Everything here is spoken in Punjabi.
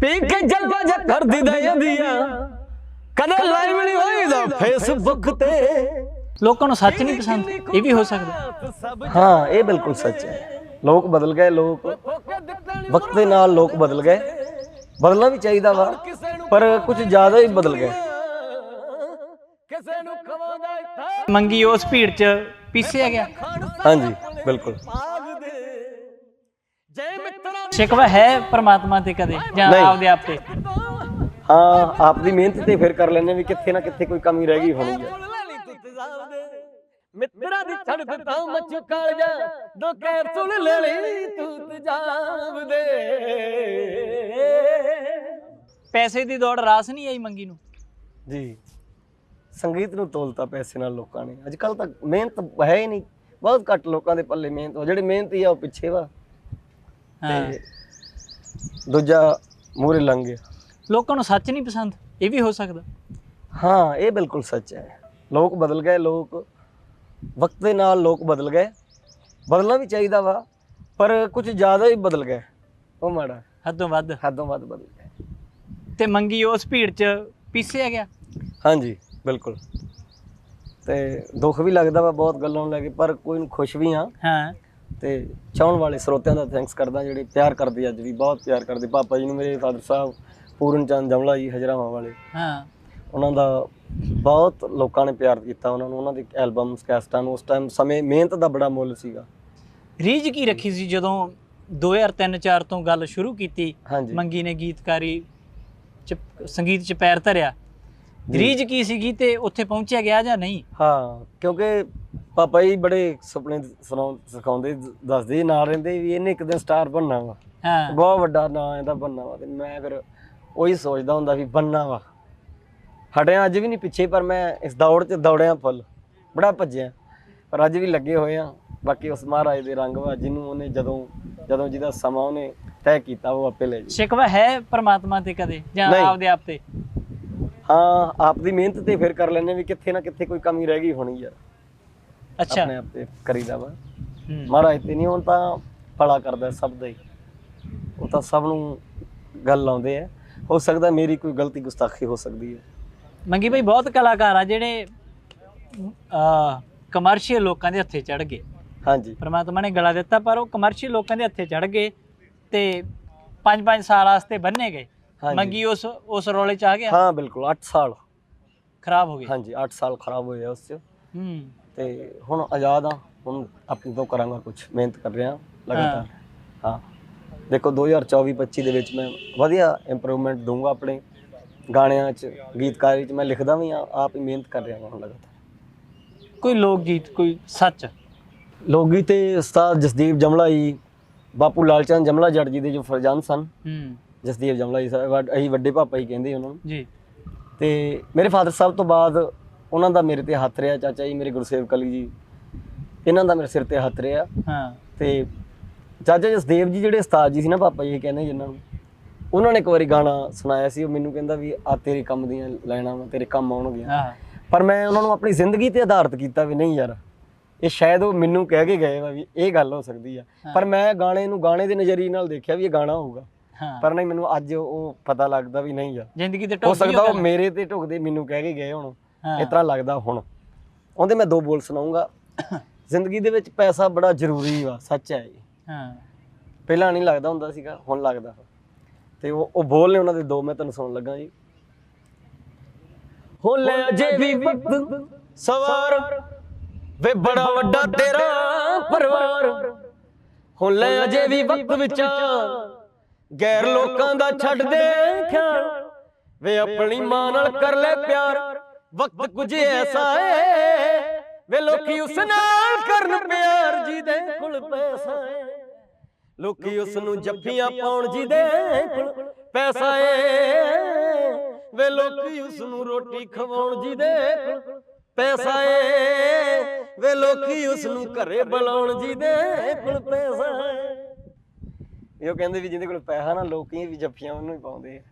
ਪੀ ਕੇ ਜਲਵਾ ਜਾ ਕਰਦੀ ਦਾ ਜਾਂਦੀਆਂ ਕਦੇ ਲਾਈਵ ਨਹੀਂ ਹੋਈਦਾ। ਫੇਸਬੁੱਕ ਤੇ ਲੋਕਾਂ ਨੂੰ ਸੱਚ ਨਹੀਂ ਪਸੰਦ ਇਹ ਵੀ ਹੋ ਸਕਦਾ। ਹਾਂ ਇਹ ਬਿਲਕੁਲ ਸੱਚ ਹੈ। ਲੋਕ ਬਦਲ ਗਏ ਲੋਕ ਵਕਤ ਦੇ ਨਾਲ ਲੋਕ ਬਦਲ ਗਏ। ਬਦਲਣਾ ਵੀ ਚਾਹੀਦਾ ਵਾ ਪਰ ਕੁਝ ਜ਼ਿਆਦਾ ਹੀ ਬਦਲ ਗਏ। ਕਿਸੇ ਨੂੰ ਖਵਾਉਂਦਾ ਮੰਗੀ ਉਸ ਭੀੜ 'ਚ ਪੀਸਿਆ ਗਿਆ। ਹਾਂਜੀ ਬਿਲਕੁਲ। ਸ਼ਿਕਵਾ ਹੈ ਪ੍ਰਮਾਤਮਾ ਤੇ ਕਦੇ ਜਾਂ ਨਹੀਂ। ਆਪਦੇ ਆਪ ਤੇ? ਹਾਂ ਆਪ ਦੀ ਮਿਹਨਤ ਤੇ ਫਿਰ ਕਰ ਲੈਂਦੇ ਵੀ ਕਿੱਥੇ ਨਾ ਕਿੱਥੇ ਕੋਈ ਕਮੀ ਰਹਿ ਗਈ ਹੋਣੀ ਹੈ। ਮਿੱਤਰਾਂ ਦੀ ਛੱਡ ਦਿੱਤਾ ਮੱਚ ਕਾਲ ਜਾ। ਦੋ ਕੈਪਸੂਲ ਲੈ ਲਈ ਤੂੰ ਤੇਜ਼ਾਬ ਦੇ ਪੈਸੇ ਦੀ ਦੌੜ ਰਾਸ ਨਹੀਂ ਆਈ ਮੰਗੀ ਨੂੰ? ਜੀ ਸੰਗੀਤ ਨੂੰ ਤੋਲਤਾ ਪੈਸੇ ਨਾਲ ਲੋਕਾਂ ਨੇ। ਅੱਜ ਕੱਲ ਤਾਂ ਮਿਹਨਤ ਹੈ ਹੀ ਨਹੀਂ। ਬਹੁਤ ਘੱਟ ਲੋਕਾਂ ਦੇ ਪੱਲੇ ਮਿਹਨਤ ਵਾ ਜਿਹੜੇ ਮਿਹਨਤੀ ਆ ਉਹ ਪਿੱਛੇ ਵਾ। ਹਾਂ। ਤੇ ਦੂਜਾ ਮੂਰੇ ਲੰਘ ਗਿਆ। ਲੋਕਾਂ ਨੂੰ ਸੱਚ ਨਹੀਂ ਪਸੰਦ? ਇਹ ਵੀ ਹੋ ਸਕਦਾ। ਹਾਂ ਇਹ ਬਿਲਕੁਲ ਸੱਚ ਹੈ। ਲੋਕ ਬਦਲ ਗਏ ਲੋਕ ਵਕਤ ਦੇ ਨਾਲ ਲੋਕ ਬਦਲ ਗਏ। ਬਦਲਣਾ ਵੀ ਚਾਹੀਦਾ ਵਾ ਪਰ ਕੁਝ ਜ਼ਿਆਦਾ ਹੀ ਬਦਲ ਗਏ। ਉਹ ਮਾੜਾ ਹੱਦੋਂ ਵੱਧ। ਹੱਦੋਂ ਵੱਧ ਬਦਲ ਗਏ। ਤੇ ਮੰਗੀ ਉਸ ਭੀੜ 'ਚ ਪੀਸਿਆ ਗਿਆ? ਹਾਂਜੀ ਬਿਲਕੁਲ। ਤੇ ਦੁੱਖ ਵੀ ਲੱਗਦਾ ਵਾ ਬਹੁਤ ਗੱਲਾਂ ਨੂੰ ਲੈ ਕੇ ਪਰ ਕੋਈ ਨੂੰ ਖੁਸ਼ ਵੀ ਆ ਹਾਂ। ਤੇ ਚਾਹਣ ਵਾਲੇ ਸਰੋਤਿਆਂ ਦਾ ਥੈਂਕਸ ਕਰਦਾ ਜਿਹੜੇ ਪਿਆਰ ਕਰਦੇ ਅੱਜ ਵੀ ਬਹੁਤ ਪਿਆਰ ਕਰਦੇ। ਪਾਪਾ ਜੀ ਨੂੰ ਮੇਰੇ ਫਾਦਰ ਸਾਹਿਬ ਪੂਰਨ ਚੰਦ ਜਮਲਾ ਜੀ ਹਜਰਾਵਾਂ ਵਾਲੇ। ਹਾਂ। ਉਹਨਾਂ ਦਾ ਬਹੁਤ ਲੋਕਾਂ ਨੇ ਪਿਆਰ ਕੀਤਾ ਉਹਨਾਂ ਨੂੰ ਉਹਨਾਂ ਦੀ ਐਲਬਮਸ ਕੈਸਟਾਂ ਨੂੰ। ਉਸ ਟਾਈਮ ਸਮੇਂ ਮਿਹਨਤ ਦਾ ਬੜਾ ਮੁੱਲ ਸੀਗਾ। ਰੀਝ ਕੀ ਰੱਖੀ ਸੀ ਜਦੋਂ 2003-4 ਤੋਂ ਗੱਲ ਸ਼ੁਰੂ ਕੀਤੀ? ਮੰਗੀ ਨੇ ਗੀਤਕਾਰੀ ਚ ਸੰਗੀਤ 'ਚ ਪੈਰ ਧਰਿਆ। ਰੀਝ ਕੀ ਸੀਗੀ ਤੇ ਉੱਥੇ ਪਹੁੰਚਿਆ ਗਿਆ ਜਾਂ ਨਹੀਂ? ਹਾਂ ਕਿਉਂਕਿ ਪਾਪਾ ਜੀ ਬੜੇ ਸੁਪਨੇ ਸੁਣਾਉ ਸਿਖਾਉਂਦੇ ਦੱਸਦੇ ਨਾਲ ਰਹਿੰਦੇ ਵੀ ਇਹਨੇ ਇੱਕ ਦਿਨ ਸਟਾਰ ਬਣਨਾ ਵਾ। ਹਾਂ। ਬਹੁਤ ਵੱਡਾ ਨਾਂ ਇਹਦਾ ਬਣਨਾ ਵਾ ਤੇ ਮੈਂ ਫਿਰ ਉਹੀ ਸੋਚਦਾ ਹੁੰਦਾ ਵੀ ਬਣਨਾ ਵਾ। ਹਟਿਆ ਅੱਜ ਵੀ ਨਹੀਂ ਪਿੱਛੇ ਪਰ ਮੈਂ ਇਸ ਦੌੜ 'ਚ ਦੌੜਿਆ ਫੁੱਲ ਬੜਾ ਭੱਜਿਆ। ਪਰ ਅੱਜ ਵੀ ਲੱਗੇ ਹੋਏ ਆ। ਬਾਕੀ ਉਸ ਮਹਾਰਾਜ ਦੇ ਰੰਗ ਵਾ ਜਿਹਨੂੰ ਉਹਨੇ ਜਦੋਂ ਜਦੋਂ ਜਿਹਦਾ ਸਮਾਂ ਉਹਨੇ ਤੈਅ ਕੀਤਾ ਉਹ ਆਪੇ ਲੈ ਜੀ ਸ਼ਿਕਵਾ ਹੈ ਪ੍ਰਮਾਤਮਾ ਤੇ ਕਦੇ ਜਾਂ ਨਹੀਂ। ਆਪਦੇ ਆਪ ਤੇ? ਹਾਂ ਆਪ ਦੀ ਮਿਹਨਤ ਤੇ ਫਿਰ ਕਰ ਲੈਂਦੇ ਵੀ ਕਿੱਥੇ ਨਾ ਕਿੱਥੇ ਕੋਈ ਕਮੀ ਰਹਿ ਗਈ ਹੋਣੀ ਯਾਰ ਅੱਛਾ। ਆਪਣੇ ਆਪ ਤੇ ਕਰੀਦਾ ਵਾ। ਹੂੰ। ਮਹਾਰਾਜ ਤੇ ਨਹੀਂ ਹੁਣ ਤਾਂ ਭਲਾ ਕਰਦਾ ਸਭ ਦਾ ਹੀ। ਉਹ ਤਾਂ ਸਭ ਨੂੰ ਗੱਲ ਲਾਉਂਦੇ ਆ। ਹੋ ਸਕਦਾ ਮੇਰੀ ਕੋਈ ਗਲਤੀ ਗੁਸਤਾਖੀ ਹੋ ਸਕਦੀ ਹੈ। ਮੰਗੀ ਭਾਈ ਬਹੁਤ ਕਲਾਕਾਰ ਆ ਜਿਹੜੇ ਆ ਕਮਰਸ਼ੀਅਲ ਲੋਕਾਂ ਦੇ ਹੱਥੇ ਚੜ ਗਏ। ਹਾਂਜੀ। ਪ੍ਰਮਾਤਮਾ ਨੇ ਗਲਾ ਦਿੱਤਾ ਪਰ ਉਹ ਕਮਰਸ਼ੀਅਲ ਲੋਕਾਂ ਦੇ ਹੱਥੇ ਚੜ ਗਏ ਤੇ 5-5 ਸਾਲ ਵਾਸਤੇ ਬੰਨੇ ਗਏ। ਹਾਂਜੀ। ਮੰਗੀ ਉਸ ਉਸ ਰੋਲੇ ਚ ਆ ਗਿਆ? ਹਾਂ ਬਿਲਕੁਲ 8 ਸਾਲ। ਖਰਾਬ ਹੋ ਗਈ ਹਾਂਜੀ 8 ਸਾਲ ਖਰਾਬ ਹੋਏ ਆ ਉਸ 'ਚ। ਹੂੰ। ਤੇ ਹੁਣ ਆਜ਼ਾਦ ਆ ਹੁਣ ਆਪਣੀ ਤੋਂ ਕਰਾਂਗਾ ਕੁਝ ਮਿਹਨਤ ਕਰ ਰਿਹਾ ਲਗਾਤਾਰ। ਹਾਂ। ਦੇਖੋ 2024-25 ਦੇ ਵਿੱਚ ਮੈਂ ਵਧੀਆ ਇੰਪਰੂਵਮੈਂਟ ਦੂੰਗਾ ਆਪਣੇ ਗਾਣਿਆਂ 'ਚ ਗੀਤਕਾਰੀ 'ਚ ਮੈਂ ਲਿਖਦਾ ਵੀ ਆ ਆਪ ਹੀ ਮਿਹਨਤ ਕਰ ਰਿਹਾ ਹਾਂ ਹੁਣ ਲਗਾਤਾਰ। ਕੋਈ ਲੋਕ ਗੀਤ ਕੋਈ ਸੱਚ? ਲੋਕ ਗੀਤ ਤੇ ਉਸਤਾਦ ਜਸਦੀਪ ਜਮਲਾ ਜੀ ਬਾਪੂ ਲਾਲਚੰਦ ਜਮਲਾ ਜੱਟ ਜੀ ਦੇ ਜੋ ਫਰਜ਼ੰਦ ਸਨ। ਹੂੰ। ਜਸਦੀਪ ਜਮਲਾ ਜੀ ਸਾਹਿਬ ਅਸੀਂ ਵੱਡੇ ਪਾਪਾ ਜੀ ਕਹਿੰਦੇ ਉਹਨਾਂ ਨੂੰ। ਜੀ। ਤੇ ਮੇਰੇ ਫਾਦਰ ਸਾਹਿਬ ਤੋਂ ਬਾਅਦ ਉਹਨਾਂ ਦਾ ਮੇਰੇ ਤੇ ਹੱਥ ਰਿਹਾ ਚਾਚਾ ਜੀ ਮੇਰੇ ਗੁਰਸੇਵਕ ਅਲੀ ਜੀ। ਇਹਨਾਂ ਦਾ ਮੇਰੇ ਸਿਰ ਤੇ ਹੱਥ ਰਿਹਾ। ਹਾਂ। ਤੇ ਚਾਚਾ ਜਸਦੇਵ ਜੀ ਜਿਹੜੇ ਉਸਤਾਦ ਜੀ ਸੀ ਨਾ ਪਾਪਾ ਜੀ ਕਹਿੰਦੇ ਜਿਨ੍ਹਾਂ ਨੂੰ। ਉਹਨਾਂ ਨੇ ਇੱਕ ਵਾਰੀ ਗਾਣਾ ਸੁਣਾਇਆ ਸੀ ਉਹ ਮੈਨੂੰ ਕਹਿੰਦਾ ਵੀ ਆ ਤੇਰੇ ਕੰਮ ਦੀਆਂ ਲਾਈਨਾਂ ਵਾ ਤੇਰੇ ਕੰਮ ਆਉਣਗੀਆਂ। ਹਾਂ। ਪਰ ਮੈਂ ਉਹਨਾਂ ਨੂੰ ਆਪਣੀ ਜ਼ਿੰਦਗੀ ਤੇ ਆਧਾਰਿਤ ਕੀਤਾ ਵੀ ਨਹੀਂ ਯਾਰ। ਇਹ ਸ਼ਾਇਦ ਉਹ ਮੈਨੂੰ ਕਹਿ ਕੇ ਗਏ ਵਾ ਵੀ ਇਹ ਗੱਲ ਹੋ ਸਕਦੀ ਆ। ਪਰ ਮੈਂ ਗਾਣੇ ਨੂੰ ਗਾਣੇ ਦੇ ਨਜ਼ਰੀਏ ਨਾਲ ਦੇਖਿਆ ਵੀ ਇਹ ਗਾਣਾ ਹੋਊਗਾ। ਪਰ ਨਹੀਂ ਮੈਨੂੰ ਅੱਜ ਉਹ ਪਤਾ ਲੱਗਦਾ ਵੀ ਨਹੀਂ ਯਾਰ। ਜ਼ਿੰਦਗੀ ਤੇ ਹੋ ਸਕਦਾ ਉਹ ਮੇਰੇ ਤੇ ਢੁਕਦੇ ਮੈਨੂੰ ਕਹਿ ਕੇ ਗਏ ਹੁਣ। ਇਸ ਤਰ੍ਹਾਂ ਲੱਗਦਾ ਹੁਣ। ਉਹਦੇ ਮੈਂ ਦੋ ਬੋਲ ਸੁਣਾਉਂਗਾ। ਜ਼ਿੰਦਗੀ ਦੇ ਵਿੱਚ ਪੈਸਾ ਬੜਾ ਜ਼ਰੂਰੀ ਵਾ ਸੱਚ ਹੈ ਇਹ। ਹਾਂ। ਪਹਿਲਾਂ ਨਹੀਂ ਲੱਗਦਾ ਹੁੰਦਾ ਸੀਗਾ ਹੁਣ ਲੱਗਦਾ। ਤੇ ਉਹ ਉਹ ਬੋਲ ਨੇ ਉਹਨਾਂ ਦੇ ਦੋ ਮੈਂ ਤੁਹਾਨੂੰ ਸੁਣਨ ਲੱਗਾ ਜੀ। ਹੋ ਲੈ ਅਜੇ ਵੀ ਵਕਤ ਸਵਾਰ। ਵੇ ਬੜਾ ਵੱਡਾ ਤੇਰਾ ਪਰਿਵਾਰ। ਹੋ ਲੈ ਅਜੇ ਵੀ ਵਕਤ ਵਿੱਚ ਗੈਰ ਲੋਕਾਂ ਦਾ ਛੱਡ ਦੇ ਖਿਆਲ। ਵੇ ਆਪਣੀ ਮਾਂ ਨਾਲ ਕਰ ਲੈ ਪਿਆਰ। ਵਕਤ ਕੁਝ ਐਸਾ ਏ। ਵੇ ਲੋਕੀ ਉਸ ਨਾਲ ਕਰਨ ਪਿਆਰ ਜਿਹਦੇ ਕੋਲ ਪੈਸਾ ਏ। ਲੋਕੀ ਉਸ ਨੂੰ ਜੱਫੀਆਂ ਪਾਉਣ ਜਿਹਦੇ ਕੋਲ ਪੈਸਾ ਏ। ਵੇ ਲੋਕੀ ਉਸ ਨੂੰ ਰੋਟੀ ਖਵਾਉਣ ਜਿਹਦੇ ਕੋਲ ਪੈਸਾ ਏ। ਵੇ ਲੋਕੀ ਉਸ ਨੂੰ ਘਰੇ ਬੁਲਾਉਣ ਜਿਹਦੇ ਕੋਲ ਪੈਸਾ ਏ। ਇਹ ਕਹਿੰਦੇ ਵੀ ਜਿਹਦੇ ਕੋਲ ਪੈਸਾ ਨਾ ਲੋਕੀ ਵੀ ਜੱਫੀਆਂ ਉਹਨੂੰ ਹੀ ਪਾਉਂਦੇ ਆ।